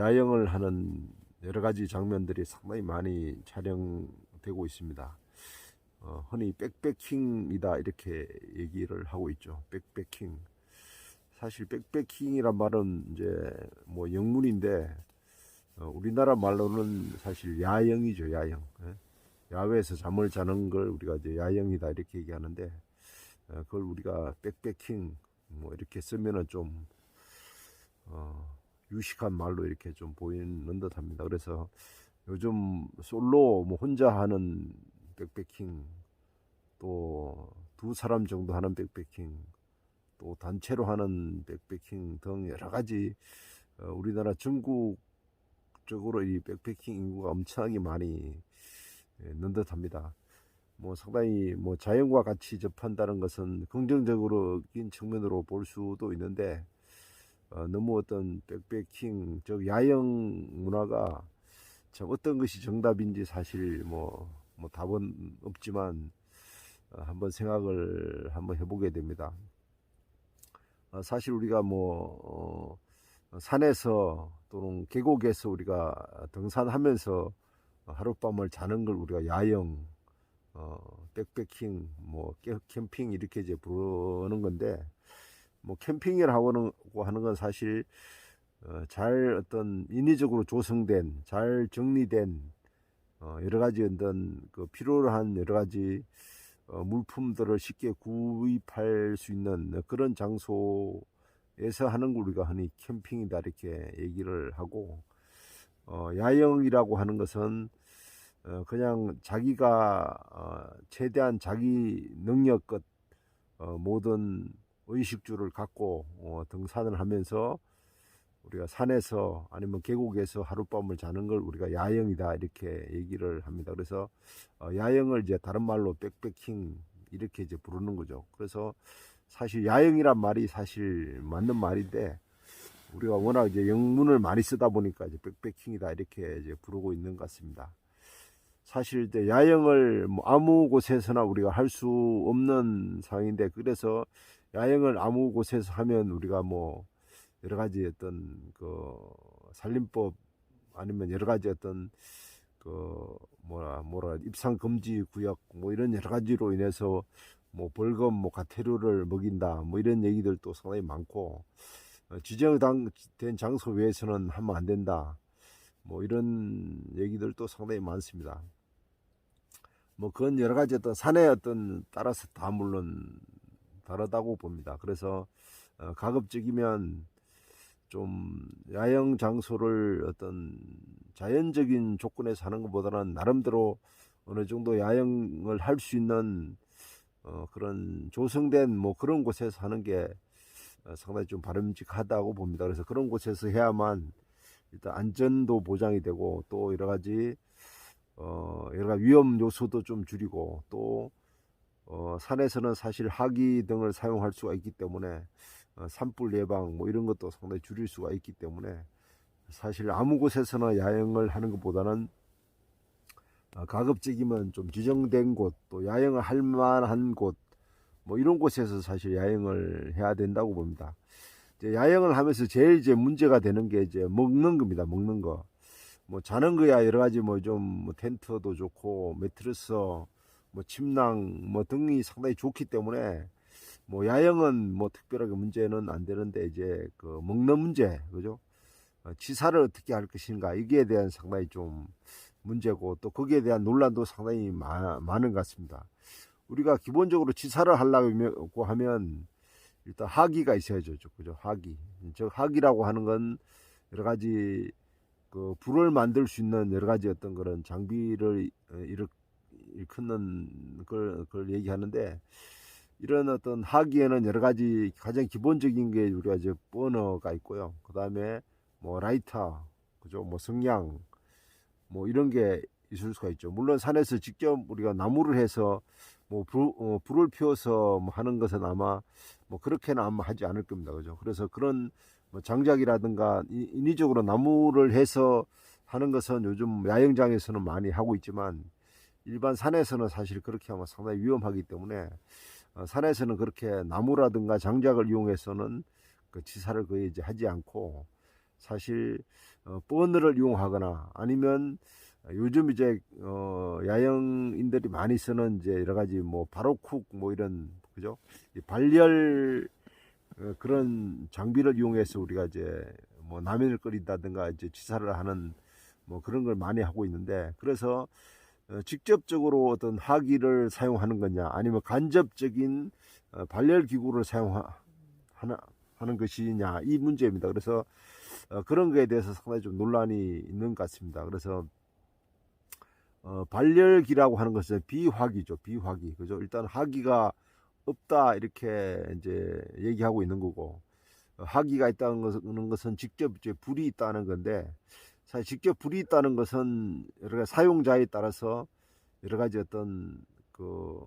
야영을 하는 여러 가지 장면들이 상당히 많이 촬영되고 있습니다. 어, 흔히 백패킹이다 이렇게 얘기를 하고 있죠. 백패킹. 사실 백패킹이란 말은 이제 뭐 영문인데 어, 우리나라 말로는 사실 야영이죠, 야영. 예? 야외에서 잠을 자는 걸 우리가 이제 야영이다 이렇게 얘기하는데 어, 그걸 우리가 백패킹 뭐 이렇게 쓰면은 좀 어, 유식한 말로 이렇게 좀 보이는 듯 합니다. 그래서 요즘 솔로 뭐 혼자 하는 백패킹 또 두 사람 정도 하는 백패킹 또 단체로 하는 백패킹 등 여러 가지 어, 우리나라 전국적으로 이 백패킹 인구가 엄청나게 많이 예, 는 듯 합니다. 뭐 상당히 뭐 자연과 같이 접한다는 것은 긍정적으로인 측면으로 볼 수도 있는데 어, 너무 어떤 백패킹 즉 야영 문화가 참 어떤 것이 정답인지 사실 뭐, 뭐 답은 없지만 어, 한번 생각을 한번 해보게 됩니다. 어, 사실 우리가 뭐 어, 산에서 또는 계곡에서 우리가 등산하면서 하룻밤을 자는 걸 우리가 야영, 어, 백패킹, 뭐 캠- 캠핑 이렇게 이제 부르는 건데 뭐 캠핑이라고 하는, 하는 건 사실 어, 잘 어떤 인위적으로 조성된, 잘 정리된 어, 여러 가지 어떤 그 필요로 한 여러 가지 어, 물품들을 쉽게 구입할 수 있는 그런 장소에서 하는 걸 우리가 흔히 캠핑이다 이렇게 얘기를 하고 어, 야영이라고 하는 것은 어, 그냥 자기가 어, 최대한 자기 능력껏 어, 모든 의식주를 갖고 어, 등산을 하면서 우리가 산에서 아니면 계곡에서 하룻밤을 자는 걸 우리가 야영이다 이렇게 얘기를 합니다. 그래서 어, 야영을 이제 다른 말로 백패킹 이렇게 이제 부르는 거죠. 그래서 사실 야영이란 말이 사실 맞는 말인데 우리가 워낙 이제 영문을 많이 쓰다 보니까 이제 백패킹이다 이렇게 이제 부르고 있는 것 같습니다. 사실 이제 야영을 뭐 아무 곳에서나 우리가 할 수 없는 상황인데 그래서 야영을 아무 곳에서 하면 우리가 뭐 여러 가지 어떤 그 살림법 아니면 여러 가지 어떤 그 뭐라 뭐라 입상 금지 구역 뭐 이런 여러 가지로 인해서 뭐 벌금 뭐 가태료를 먹인다 뭐 이런 얘기들도 상당히 많고 어, 지정된 장소 외에서는 하면 안 된다 뭐 이런 얘기들도 상당히 많습니다. 뭐 그건 여러 가지 어떤 산의 어떤 따라서 다 물론 다르다고 봅니다. 그래서 어, 가급적이면 좀 야영 장소를 어떤 자연적인 조건에서 하는 것보다는 나름대로 어느 정도 야영을 할 수 있는 어, 그런 조성된 뭐 그런 곳에서 하는 게 어, 상당히 좀 바람직하다고 봅니다. 그래서 그런 곳에서 해야만 일단 안전도 보장이 되고 또 여러 가지 어, 여러 가지 위험 요소도 좀 줄이고 또 어, 산에서는 사실 하기 등을 사용할 수가 있기 때문에 어, 산불 예방 뭐 이런 것도 상당히 줄일 수가 있기 때문에 사실 아무 곳에서나 야영을 하는 것보다는 어, 가급적이면 좀 지정된 곳 또 야영을 할 만한 곳 뭐 이런 곳에서 사실 야영을 해야 된다고 봅니다. 이제 야영을 하면서 제일 이제 문제가 되는 게 이제 먹는 겁니다. 먹는 거. 뭐 자는 거야 여러 가지 뭐좀 텐트도 좋고 매트리스 뭐 침낭 뭐 등이 상당히 좋기 때문에 뭐 야영은 뭐 특별하게 문제는 안 되는데 이제 그 먹는 문제 그죠? 어, 치사를 어떻게 할 것인가 이기에 대한 상당히 좀 문제고 또 거기에 대한 논란도 상당히 마- 많은 것 같습니다. 우리가 기본적으로 치사를 하려고 하면 일단 하기가 있어야죠, 그죠? 하기. 즉 하기라고 하는 건 여러 가지 그 불을 만들 수 있는 여러 가지 어떤 그런 장비를 어, 일컫는 걸, 그걸 얘기하는데 이런 어떤 하기에는 여러 가지 가장 기본적인 게 우리가 이제 버너가 있고요. 그 다음에 뭐 라이터, 그죠? 뭐 성냥, 뭐 이런 게 있을 수가 있죠. 물론 산에서 직접 우리가 나무를 해서 뭐 불, 어, 불을 피워서 뭐 하는 것은 아마 뭐 그렇게는 아마 하지 않을 겁니다. 그죠? 그래서 그런 뭐 장작이라든가 이- 인위적으로 나무를 해서 하는 것은 요즘 야영장에서는 많이 하고 있지만 일반 산에서는 사실 그렇게 하면 상당히 위험하기 때문에 어, 산에서는 그렇게 나무라든가 장작을 이용해서는 그 치사를 거의 이제 하지 않고 사실 어, 버너를 이용하거나 아니면 요즘 이제 어, 야영인들이 많이 쓰는 이제 여러 가지 뭐 바로쿡 뭐 이런 그죠? 이 발열 어, 그런 장비를 이용해서 우리가 이제 뭐 라면을 끓인다든가 이제 지사를 하는 뭐 그런 걸 많이 하고 있는데 그래서 어, 직접적으로 어떤 하기를 사용하는 거냐 아니면 간접적인 어, 발열 기구를 사용하는 하는 것이냐 이 문제입니다. 그래서 어, 그런 거에 대해서 상당히 좀 논란이 있는 것 같습니다. 그래서 어, 발열기라고 하는 것은 비화기죠. 비화기. 그죠? 일단 하기가 없다 이렇게 이제 얘기하고 있는 거고 어, 하기가 있다는 것은, 것은 직접 이제 불이 있다는 건데 사실 직접 불이 있다는 것은 여러 가지 사용자에 따라서 여러 가지 어떤 그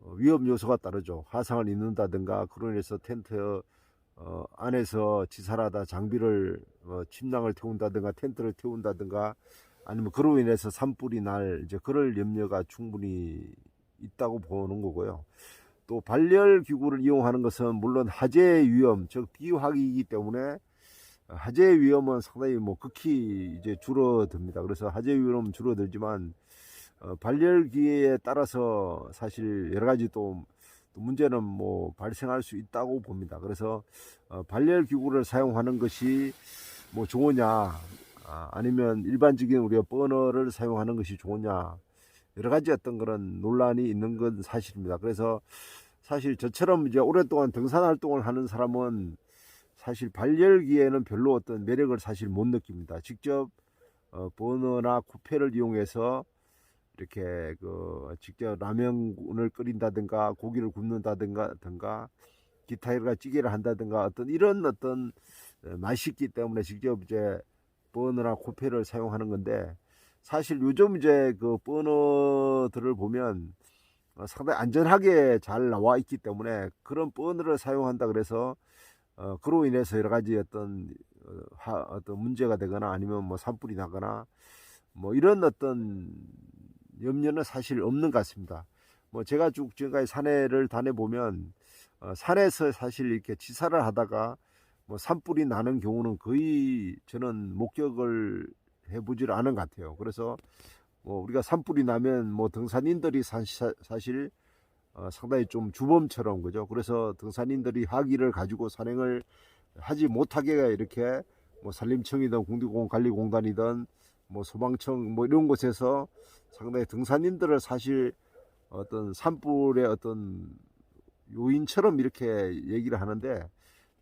어, 위험 요소가 따르죠. 화상을 입는다든가 그로 인해서 텐트 어, 안에서 지살하다 장비를 어, 침낭을 태운다든가 텐트를 태운다든가 아니면 그로 인해서 산불이 날 이제 그럴 염려가 충분히 있다고 보는 거고요. 또 발열 기구를 이용하는 것은 물론 화재 위험, 즉 비화기이기 때문에 화재 위험은 상당히 뭐 극히 이제 줄어듭니다. 그래서 화재 위험은 줄어들지만 어, 발열 기에 따라서 사실 여러 가지 또, 또 문제는 뭐 발생할 수 있다고 봅니다. 그래서 어, 발열 기구를 사용하는 것이 뭐 좋으냐, 아, 아니면 일반적인 우리가 버너를 사용하는 것이 좋으냐, 여러 가지 어떤 그런 논란이 있는 건 사실입니다. 그래서 사실 저처럼 이제 오랫동안 등산 활동을 하는 사람은 사실 발열기에는 별로 어떤 매력을 사실 못 느낍니다. 직접 어, 버너나 쿠페를 이용해서 이렇게 그 직접 라면을 끓인다든가 고기를 굽는다든가 든가 기타 여러 찌개를 한다든가 어떤 이런 어떤 어, 맛이 있기 때문에 직접 이제 버너나 코페를 사용하는 건데 사실 요즘 이제 그 버너들을 보면 어, 상당히 안전하게 잘 나와 있기 때문에 그런 버너를 사용한다 그래서 어, 그로 인해서 여러 가지 어떤 어, 하, 어떤 문제가 되거나 아니면 뭐 산불이 나거나 뭐 이런 어떤 염려는 사실 없는 것 같습니다. 뭐 제가 쭉 지금까지 산에를 다녀 보면 어, 산에서 사실 이렇게 지사를 하다가 뭐 산불이 나는 경우는 거의 저는 목격을 해보질 않은 것 같아요. 그래서 뭐 우리가 산불이 나면 뭐 등산인들이 사, 사실 어, 상당히 좀 주범처럼 그죠. 그래서 등산인들이 하기를 가지고 산행을 하지 못하게 이렇게 뭐 산림청이든 국립공원관리공단이든 뭐 소방청 뭐 이런 곳에서 상당히 등산인들을 사실 어떤 산불의 어떤 요인처럼 이렇게 얘기를 하는데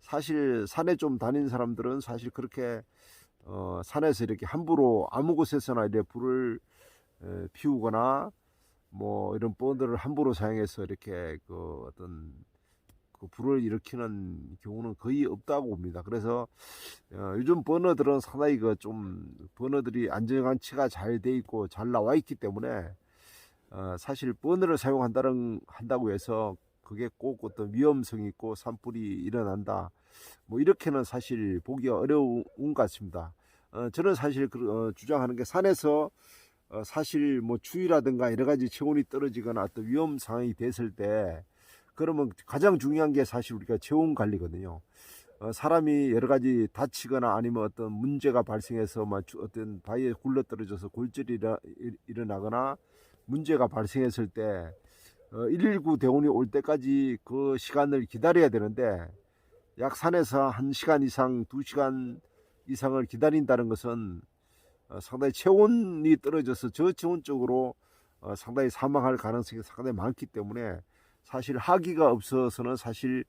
사실 산에 좀 다닌 사람들은 사실 그렇게 어 산에서 이렇게 함부로 아무 곳에서나 이렇게 불을 에, 피우거나 뭐 이런 본드를 함부로 사용해서 이렇게 그 어떤 그 불을 일으키는 경우는 거의 없다고 봅니다. 그래서 어, 요즘 버너들은 상당히 그 좀 버너들이 안정장치가 잘 돼 있고 잘 나와 있기 때문에 어, 사실 버너를 사용한다는 한다고 해서 그게 꼭 어떤 위험성이 있고 산불이 일어난다. 뭐 이렇게는 사실 보기 어려운 것 같습니다. 어, 저는 사실 주장하는 게 산에서 어, 사실 뭐 추위라든가 여러 가지 체온이 떨어지거나 어떤 위험 상황이 됐을 때 그러면 가장 중요한 게 사실 우리가 체온 관리거든요. 어, 사람이 여러 가지 다치거나 아니면 어떤 문제가 발생해서 막 어떤 바위에 굴러 떨어져서 골절이 일어나거나 문제가 발생했을 때 어, 119 대원이 올 때까지 그 시간을 기다려야 되는데 약 산에서 1시간 이상, 2시간 이상을 기다린다는 것은 어, 상당히 체온이 떨어져서 저체온 쪽으로 어, 상당히 사망할 가능성이 상당히 많기 때문에 사실 하기가 없어서는 사실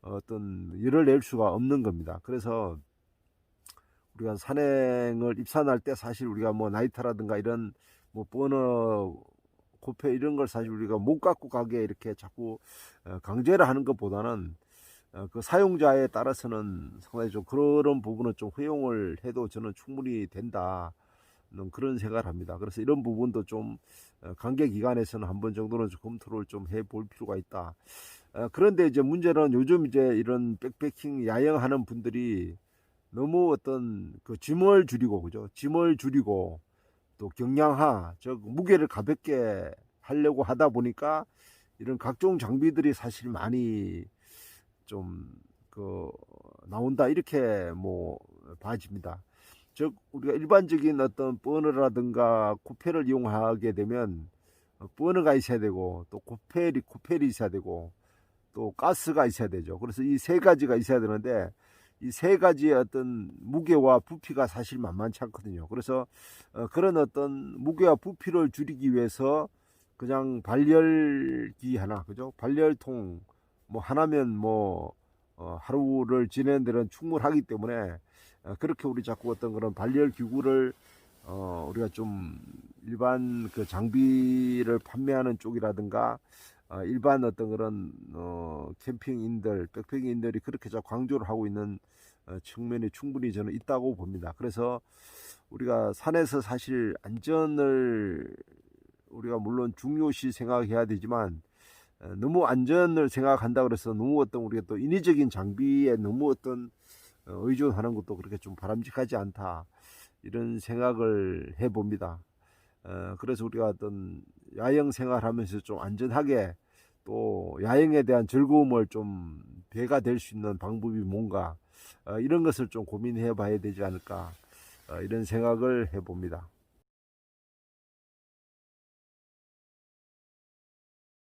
어떤 열을 낼 수가 없는 겁니다. 그래서 우리가 산행을 입산할 때 사실 우리가 뭐 나이타라든가 이런 뭐 버너 코페 이런 걸 사실 우리가 못 갖고 가게 이렇게 자꾸 어, 강제를 하는 것보다는 어, 그 사용자에 따라서는 상당히 좀 그런 부분은 좀 허용을 해도 저는 충분히 된다. 그런 생각을 합니다. 그래서 이런 부분도 좀 어, 관계 기관에서는 한 번 정도는 좀 검토를 좀 해 볼 필요가 있다. 어, 그런데 이제 문제는 요즘 이제 이런 백패킹 야영하는 분들이 너무 어떤 그 짐을 줄이고 그죠? 짐을 줄이고 또 경량화, 즉 무게를 가볍게 하려고 하다 보니까 이런 각종 장비들이 사실 많이 좀 그 나온다 이렇게 뭐 바지입니다. 즉 우리가 일반적인 어떤 버너라든가 코펠을 이용하게 되면 어, 버너가 있어야 되고 또 코펠이 코펠이 있어야 되고 또 가스가 있어야 되죠. 그래서 이 세 가지가 있어야 되는데 이 세 가지의 어떤 무게와 부피가 사실 만만치 않거든요. 그래서 어, 그런 어떤 무게와 부피를 줄이기 위해서 그냥 발열기 하나, 그죠? 발열통 뭐 하나면 뭐 어, 하루를 지내는 데는 충분하기 때문에 어, 그렇게 우리 자꾸 어떤 그런 발열 기구를 어, 우리가 좀 일반 그 장비를 판매하는 쪽이라든가 어, 일반 어떤 그런 어, 캠핑인들, 백패킹인들이 그렇게 자꾸 강조를 하고 있는 어, 측면이 충분히 저는 있다고 봅니다. 그래서 우리가 산에서 사실 안전을 우리가 물론 중요시 생각해야 되지만 어, 너무 안전을 생각한다 그래서 너무 어떤 우리가 또 인위적인 장비에 너무 어떤 어, 의존하는 것도 그렇게 좀 바람직하지 않다 이런 생각을 해봅니다. 어, 그래서 우리가 어떤 야영 생활하면서 좀 안전하게 또 야영에 대한 즐거움을 좀 배가 될 수 있는 방법이 뭔가 어, 이런 것을 좀 고민해 봐야 되지 않을까 어, 이런 생각을 해봅니다.